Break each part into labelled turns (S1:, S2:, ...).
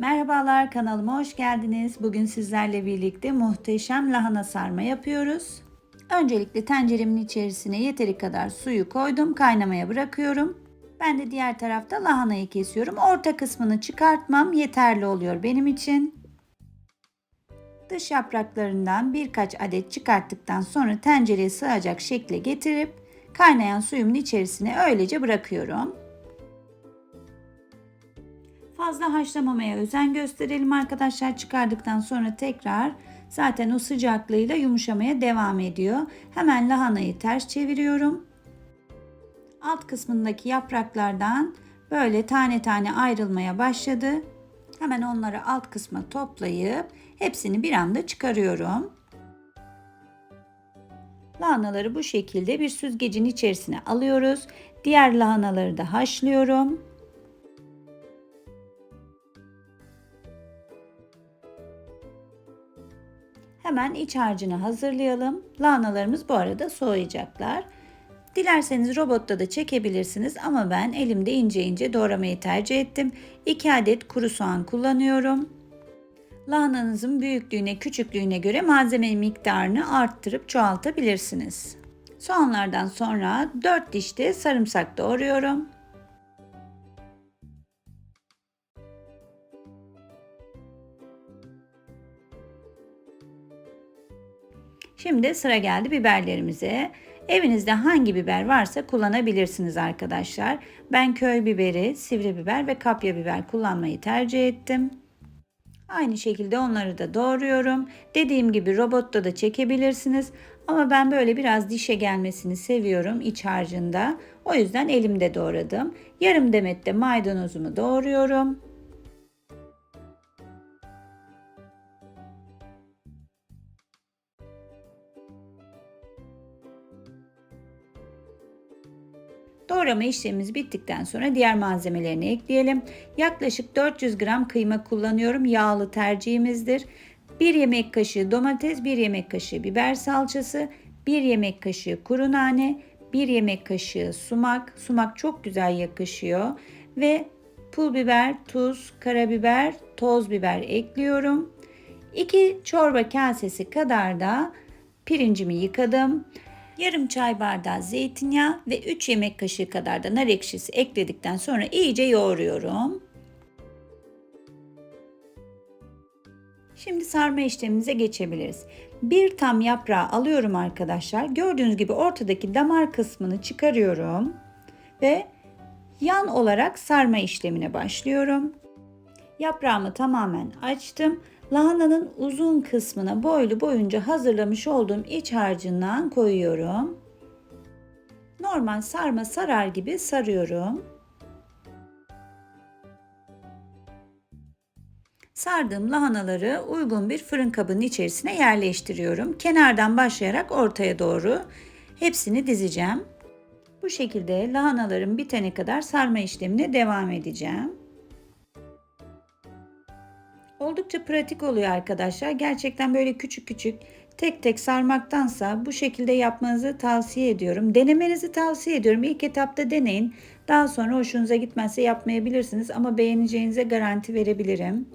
S1: Merhabalar kanalıma hoş geldiniz. Bugün sizlerle birlikte muhteşem lahana sarma yapıyoruz. Öncelikle tenceremin içerisine yeteri kadar suyu koydum. Kaynamaya bırakıyorum. Ben de diğer tarafta lahanayı kesiyorum. Orta kısmını çıkartmam yeterli oluyor benim için. Dış yapraklarından birkaç adet çıkarttıktan sonra tencereye sığacak şekle getirip kaynayan suyumun içerisine öylece bırakıyorum. Fazla haşlamamaya özen gösterelim arkadaşlar. Çıkardıktan sonra tekrar zaten o sıcaklığıyla yumuşamaya devam ediyor. Hemen lahanayı ters çeviriyorum. Alt kısmındaki yapraklardan böyle tane tane ayrılmaya başladı. Hemen onları alt kısma toplayıp hepsini bir anda çıkarıyorum. Lahanaları bu şekilde bir süzgecin içerisine alıyoruz. Diğer lahanaları da haşlıyorum. Hemen iç harcını hazırlayalım. Lahanalarımız bu arada soğuyacaklar. Dilerseniz robotta da çekebilirsiniz ama ben elimde ince ince doğramayı tercih ettim. 2 adet kuru soğan kullanıyorum. Lahananızın büyüklüğüne, küçüklüğüne göre malzeme miktarını arttırıp çoğaltabilirsiniz. Soğanlardan sonra 4 diş de sarımsak doğruyorum. Şimdi sıra geldi biberlerimize. Evinizde hangi biber varsa kullanabilirsiniz arkadaşlar. Ben köy biberi, sivri biber ve kapya biber kullanmayı tercih ettim. Aynı şekilde onları da doğruyorum. Dediğim gibi robotta da çekebilirsiniz. Ama ben böyle biraz dişe gelmesini seviyorum iç harcında. O yüzden elimde doğradım. Yarım demet de maydanozumu doğruyorum. Doğrama işlemimiz bittikten sonra diğer malzemelerini ekleyelim. Yaklaşık 400 gram kıyma kullanıyorum. Yağlı tercihimizdir. 1 yemek kaşığı domates, 1 yemek kaşığı biber salçası, 1 yemek kaşığı kuru nane, 1 yemek kaşığı sumak. Sumak çok güzel yakışıyor. Ve pul biber, tuz, karabiber, toz biber ekliyorum. 2 çorba kasesi kadar da pirincimi yıkadım. Yarım çay bardağı zeytinyağı ve 3 yemek kaşığı kadar da nar ekşisi ekledikten sonra iyice yoğuruyorum. Şimdi sarma işlemimize geçebiliriz. Bir tam yaprağı alıyorum arkadaşlar. Gördüğünüz gibi ortadaki damar kısmını çıkarıyorum ve yan olarak sarma işlemine başlıyorum. Yaprağımı tamamen açtım. Lahananın uzun kısmına boylu boyunca hazırlamış olduğum iç harcından koyuyorum. Normal sarma sarar gibi sarıyorum. Sardığım lahanaları uygun bir fırın kabının içerisine yerleştiriyorum. Kenardan başlayarak ortaya doğru hepsini dizeceğim. Bu şekilde lahanalarım bitene kadar sarma işlemine devam edeceğim. Oldukça pratik oluyor arkadaşlar. Gerçekten böyle küçük küçük tek tek sarmaktansa bu şekilde yapmanızı tavsiye ediyorum. Denemenizi tavsiye ediyorum. İlk etapta deneyin. Daha sonra hoşunuza gitmezse yapmayabilirsiniz ama beğeneceğinize garanti verebilirim.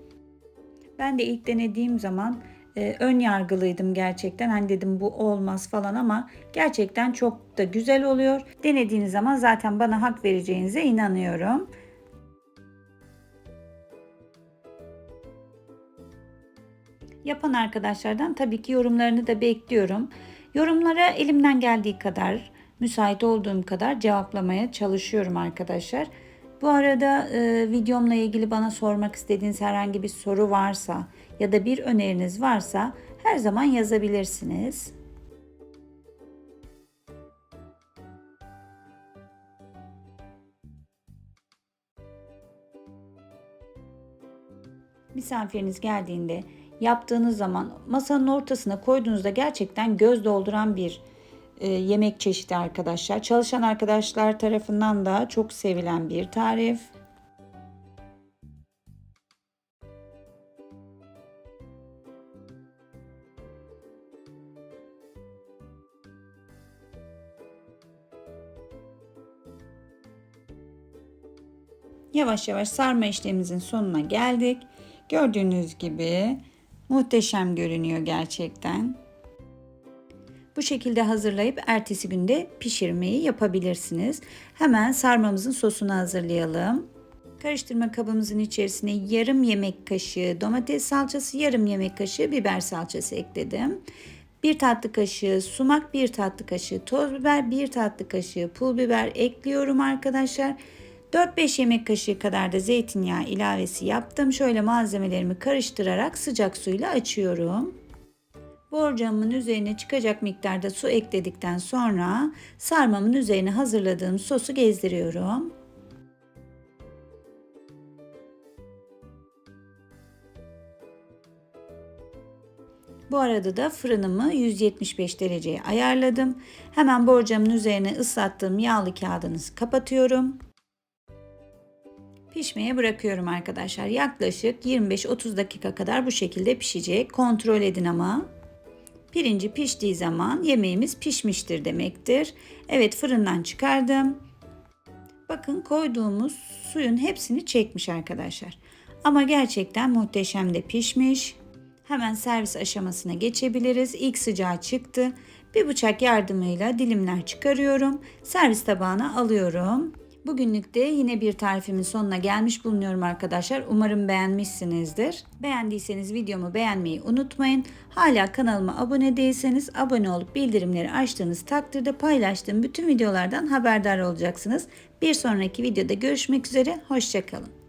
S1: Ben de ilk denediğim zaman e, ön yargılıydım gerçekten. Hani dedim bu olmaz falan ama gerçekten çok da güzel oluyor. Denediğiniz zaman zaten bana hak vereceğinize inanıyorum. Yapan arkadaşlardan tabii ki yorumlarını da bekliyorum. Yorumlara elimden geldiği kadar, müsait olduğum kadar cevaplamaya çalışıyorum arkadaşlar. Bu arada e, videomla ilgili bana sormak istediğiniz herhangi bir soru varsa ya da bir öneriniz varsa her zaman yazabilirsiniz. Misafiriniz geldiğinde yaptığınız zaman masanın ortasına koyduğunuzda gerçekten göz dolduran bir e, yemek çeşidi arkadaşlar. Çalışan arkadaşlar tarafından da çok sevilen bir tarif. Yavaş yavaş sarma işlemimizin sonuna geldik. Gördüğünüz gibi muhteşem görünüyor gerçekten. Bu şekilde hazırlayıp ertesi günde pişirmeyi yapabilirsiniz. Hemen sarmamızın sosunu hazırlayalım. Karıştırma kabımızın içerisine yarım yemek kaşığı domates salçası, yarım yemek kaşığı biber salçası ekledim. 1 tatlı kaşığı sumak, 1 tatlı kaşığı toz biber, 1 tatlı kaşığı pul biber ekliyorum arkadaşlar. 4-5 yemek kaşığı kadar da zeytinyağı ilavesi yaptım. Şöyle malzemelerimi karıştırarak sıcak suyla açıyorum. Borcamın üzerine çıkacak miktarda su ekledikten sonra sarmamın üzerine hazırladığım sosu gezdiriyorum. Bu arada da fırınımı 175 dereceye ayarladım. Hemen borcamın üzerine ıslattığım yağlı kağıdını kapatıyorum. Pişmeye bırakıyorum arkadaşlar. Yaklaşık 25-30 dakika kadar bu şekilde pişecek. Kontrol edin ama. Pirinci piştiği zaman yemeğimiz pişmiştir demektir. Evet fırından çıkardım. Bakın koyduğumuz suyun hepsini çekmiş arkadaşlar. Ama gerçekten muhteşem de pişmiş. Hemen servis aşamasına geçebiliriz. İlk sıcağı çıktı. Bir bıçak yardımıyla dilimler çıkarıyorum. Servis tabağına alıyorum. Bugünlük de yine bir tarifimin sonuna gelmiş bulunuyorum arkadaşlar. Umarım beğenmişsinizdir. Beğendiyseniz videomu beğenmeyi unutmayın. Hala kanalıma abone değilseniz abone olup bildirimleri açtığınız takdirde paylaştığım bütün videolardan haberdar olacaksınız. Bir sonraki videoda görüşmek üzere. Hoşçakalın.